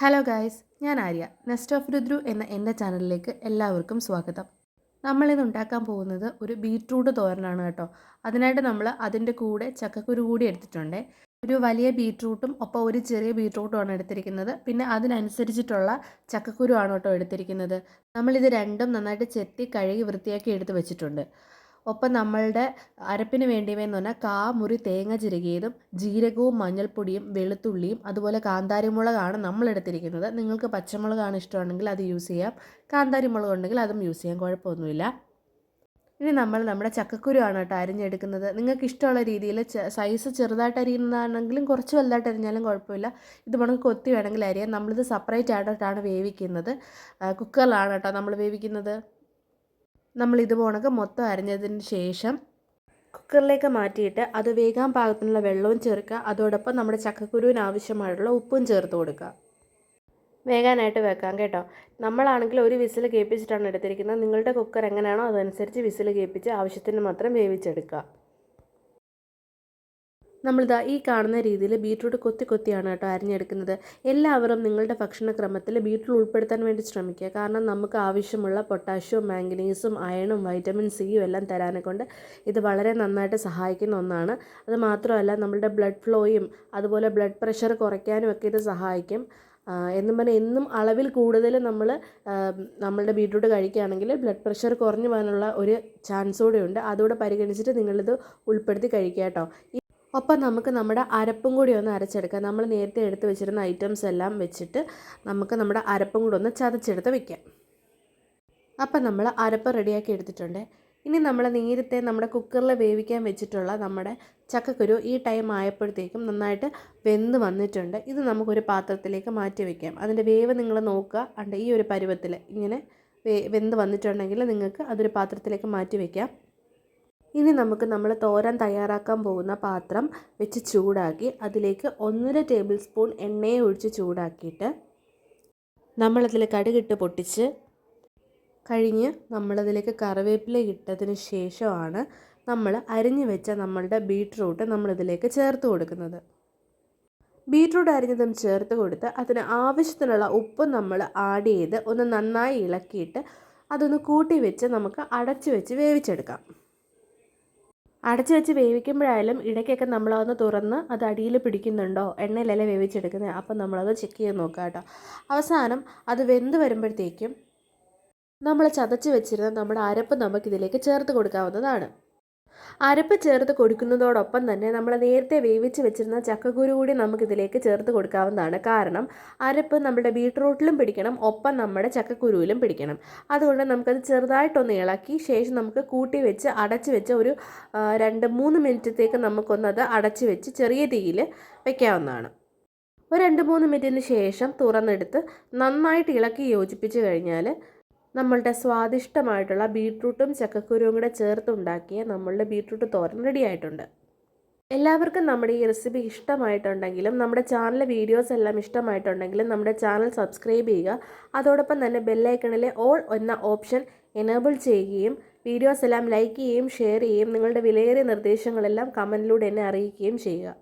Hello guys ഞാൻ Arya. Nest of രുദ്രു എന്ന എന്റെ ചാനലിലേക്ക് എല്ലാവർക്കും സ്വാഗതം. നമ്മളിന്ന് ഉണ്ടാക്കാൻ പോകുന്നത് ഒരു ബീട്രൂട്ട് തോരനാണ് കേട്ടോ. അതിനായിട്ട് നമ്മൾ അതിന്റെ കൂടെ ചക്കക്കുരു കൂടി എടുത്തിട്ടുണ്ട്. ഒരു വലിയ ബീട്രൂട്ടും ഒപ്പം ഒരു ചെറിയ ബീട്രൂട്ടുമാണ് എടുത്തിരിക്കുന്നത്. പിന്നെ അതിനനുസരിച്ചിട്ടുള്ള ചക്കക്കുരു ആണ് കേട്ടോ എടുത്തിരിക്കുന്നത്. നമ്മളിത് രണ്ടും നന്നായിട്ട് ചെത്തി കഴുകി വൃത്തിയാക്കി എടുത്ത് വെച്ചിട്ടുണ്ട്. ഒപ്പം നമ്മളുടെ അരപ്പിന് വേണ്ടിയവയെന്ന് പറഞ്ഞാൽ കാ മുറി തേങ്ങ ചിരകിയതും ജീരകവും മഞ്ഞൾപ്പൊടിയും വെളുത്തുള്ളിയും അതുപോലെ കാന്താരിമുളകാണ് നമ്മൾ എടുത്തിരിക്കുന്നത്. നിങ്ങൾക്ക് പച്ചമുളകാണ് ഇഷ്ടമാണെങ്കിൽ അത് യൂസ് ചെയ്യാം. കാന്താരിമുളക് ഉണ്ടെങ്കിൽ അതും യൂസ് ചെയ്യാം. കുഴപ്പമൊന്നുമില്ല. ഇനി നമ്മൾ നമ്മുടെ ചക്കക്കുരുവാണ് കേട്ടോ അരിഞ്ഞെടുക്കുന്നത്. നിങ്ങൾക്ക് ഇഷ്ടമുള്ള രീതിയിൽ സൈസ് ചെറുതായിട്ട് അരിയുന്നതാണെങ്കിലും കുറച്ച് വലുതായിട്ട് അരിഞ്ഞാലും കുഴപ്പമില്ല. ഇത് നമുക്ക് കൊത്തി വേണമെങ്കിൽ അരിയാം. നമ്മളിത് സെപ്പറേറ്റ് ആയിട്ടാണ് വേവിക്കുന്നത്. കുക്കറിലാണ് കേട്ടോ നമ്മൾ വേവിക്കുന്നത്. നമ്മൾ ഇത് പോണക്ക് മൊത്തം അരഞ്ഞതിന് ശേഷം കുക്കറിലേക്ക് മാറ്റിയിട്ട് അത് വേഗാൻ പാകത്തിനുള്ള വെള്ളവും ചേർക്കുക. അതോടൊപ്പം നമ്മുടെ ചക്കക്കുരുവിന് ആവശ്യമായിട്ടുള്ള ഉപ്പും ചേർത്ത് കൊടുക്കുക. വേഗാനായിട്ട് വെക്കാം കേട്ടോ. നമ്മളാണെങ്കിൽ ഒരു വിസിൽ കേൾപ്പിച്ചിട്ടാണ് എടുത്തിരിക്കുന്നത്. നിങ്ങളുടെ കുക്കർ എങ്ങനെയാണോ അതനുസരിച്ച് വിസിൽ കേൾപ്പിച്ച് ആവശ്യത്തിന് മാത്രം വേവിച്ചെടുക്കുക. നമ്മളിതാ ഈ കാണുന്ന രീതിയിൽ ബീട്രൂട്ട് കൊത്തി കൊത്തിയാണ് കേട്ടോ അരിഞ്ഞെടുക്കുന്നത്. എല്ലാവരും നിങ്ങളുടെ ഭക്ഷണക്രമത്തിൽ ബീട്രൂട്ട് ഉൾപ്പെടുത്താൻ വേണ്ടി ശ്രമിക്കുക. കാരണം നമുക്ക് ആവശ്യമുള്ള പൊട്ടാഷ്യവും മാംഗനീസും അയണും വൈറ്റമിൻ സിയും എല്ലാം തരാനെ കൊണ്ട് ഇത് വളരെ നന്നായിട്ട് സഹായിക്കുന്ന ഒന്നാണ്. അത് മാത്രമല്ല നമ്മളുടെ ബ്ലഡ് ഫ്ലോയും അതുപോലെ ബ്ലഡ് പ്രഷർ കുറയ്ക്കാനും ഒക്കെ ഇത് സഹായിക്കും. എന്നും പറഞ്ഞാൽ എന്നും അളവിൽ കൂടുതൽ നമ്മൾ നമ്മളുടെ ബീട്രൂട്ട് കഴിക്കുകയാണെങ്കിൽ ബ്ലഡ് പ്രഷർ കുറഞ്ഞു പോകാനുള്ള ഒരു ചാൻസ് കൂടെ ഉണ്ട്. അതുകൂടെ പരിഗണിച്ചിട്ട് നിങ്ങളിത് ഉൾപ്പെടുത്തി കഴിക്കുക കേട്ടോ. ഒപ്പം നമുക്ക് നമ്മുടെ അരപ്പും കൂടി ഒന്ന് അരച്ചെടുക്കാം. നമ്മൾ നേരത്തെ എടുത്ത് വെച്ചിരുന്ന ഐറ്റംസ് എല്ലാം വെച്ചിട്ട് നമുക്ക് നമ്മുടെ അരപ്പും കൂടി ഒന്ന് ചതച്ചെടുത്ത് വെക്കാം. അപ്പം നമ്മൾ അരപ്പ് റെഡിയാക്കി എടുത്തിട്ടുണ്ട്. ഇനി നമ്മൾ നേരത്തെ നമ്മുടെ കുക്കറിൽ വേവിക്കാൻ വെച്ചിട്ടുള്ള നമ്മുടെ ചക്കക്കുരു ഈ ടൈം ആയപ്പോഴത്തേക്കും നന്നായിട്ട് വെന്ത് വന്നിട്ടുണ്ട്. ഇത് നമുക്കൊരു പാത്രത്തിലേക്ക് മാറ്റി വയ്ക്കാം അതിന്റെ വേവ് നിങ്ങൾ നോക്കുക. അണ്ട് ഈ ഒരു പരുവത്തിൽ ഇങ്ങനെ വെന്ത് വന്നിട്ടുണ്ടെങ്കിൽ നിങ്ങൾക്ക് അതൊരു പാത്രത്തിലേക്ക് മാറ്റി വയ്ക്കാം ഇനി നമുക്ക് നമ്മൾ തോരൻ തയ്യാറാക്കാൻ പോകുന്ന പാത്രം വെച്ച് ചൂടാക്കി അതിലേക്ക് ഒന്നര ടേബിൾ സ്പൂൺ എണ്ണയെ ഒഴിച്ച് ചൂടാക്കിയിട്ട് നമ്മളതിൽ കടുകിട്ട് പൊട്ടിച്ച് കഴിഞ്ഞ് നമ്മളതിലേക്ക് കറിവേപ്പില ഇട്ടതിന് ശേഷമാണ് നമ്മൾ അരിഞ്ഞു വെച്ച നമ്മളുടെ ബീട്രൂട്ട് നമ്മളിതിലേക്ക് ചേർത്ത് കൊടുക്കുന്നത്. ബീട്രൂട്ട് അരിഞ്ഞതും ചേർത്ത് കൊടുത്ത് അതിന് ആവശ്യത്തിനുള്ള ഉപ്പ് നമ്മൾ ആഡ് ചെയ്ത് ഒന്ന് നന്നായി ഇളക്കിയിട്ട് അതൊന്ന് കൂട്ടി വെച്ച് നമുക്ക് അടച്ചു വെച്ച് വേവിച്ചെടുക്കാം. അടച്ചു വെച്ച് വേവിക്കുമ്പോഴായാലും ഇടയ്ക്കൊക്കെ നമ്മളതൊന്ന് തുറന്ന് അത് അടിയിൽ പിടിക്കുന്നുണ്ടോ? എണ്ണയിലല്ലേ വേവിച്ചെടുക്കുന്നത്. അപ്പം നമ്മളത് ചെക്ക് ചെയ്ത് നോക്കുക കേട്ടോ. അവസാനം അത് വെന്ത് വരുമ്പോഴത്തേക്കും നമ്മൾ ചതച്ച് വെച്ചിരുന്ന നമ്മുടെ അരപ്പ് നമുക്കിതിലേക്ക് ചേർത്ത് കൊടുക്കാവുന്നതാണ്. അരപ്പ് ചേർത്ത് കൊടുക്കുന്നതോടൊപ്പം തന്നെ നമ്മൾ നേരത്തെ വേവിച്ച് വെച്ചിരുന്ന ചക്കക്കുരു കൂടി നമുക്കിതിലേക്ക് ചേർത്ത് കൊടുക്കാവുന്നതാണ്. കാരണം അരപ്പ് നമ്മുടെ ബീട്രൂട്ടിലും പിടിക്കണം ഒപ്പം നമ്മുടെ ചക്കക്കുരുവിലും പിടിക്കണം. അതുകൊണ്ട് നമുക്കത് ചെറുതായിട്ടൊന്ന് ഇളക്കി ശേഷം നമുക്ക് കൂട്ടി വെച്ച് അടച്ച് വെച്ച് ഒരു രണ്ട് മൂന്ന് മിനിറ്റത്തേക്ക് നമുക്കൊന്നത് അടച്ച് വെച്ച് ചെറിയ തീയിൽ വെക്കാവുന്നതാണ്. ഒരു രണ്ട് മൂന്ന് മിനിറ്റിന് ശേഷം തുറന്നെടുത്ത് നന്നായിട്ട് ഇളക്കി യോജിപ്പിച്ച് കഴിഞ്ഞാൽ നമ്മളുടെ സ്വാദിഷ്ടമായിട്ടുള്ള ബീട്രൂട്ടും ചക്കക്കുരുവും കൂടെ ചേർത്തുണ്ടാക്കിയ നമ്മളുടെ ബീട്രൂട്ട് തോരൻ റെഡി ആയിട്ടുണ്ട്. എല്ലാവർക്കും നമ്മുടെ ഈ റെസിപ്പി ഇഷ്ടമായിട്ടുണ്ടെങ്കിലും നമ്മുടെ ചാനൽ വീഡിയോസ് എല്ലാം ഇഷ്ടമായിട്ടുണ്ടെങ്കിലും നമ്മുടെ ചാനൽ സബ്സ്ക്രൈബ് ചെയ്യുക. അതോടൊപ്പം തന്നെ ബെല്ലൈക്കണിലെ ഓൾ എന്ന ഓപ്ഷൻ എനേബിൾ ചെയ്യുകയും വീഡിയോസ് എല്ലാം ലൈക്ക് ചെയ്യുകയും ഷെയർ ചെയ്യുകയും നിങ്ങളുടെ വിലയേറിയ നിർദ്ദേശങ്ങളെല്ലാം കമന്റിലൂടെ എന്നെ അറിയിക്കുകയും ചെയ്യുക.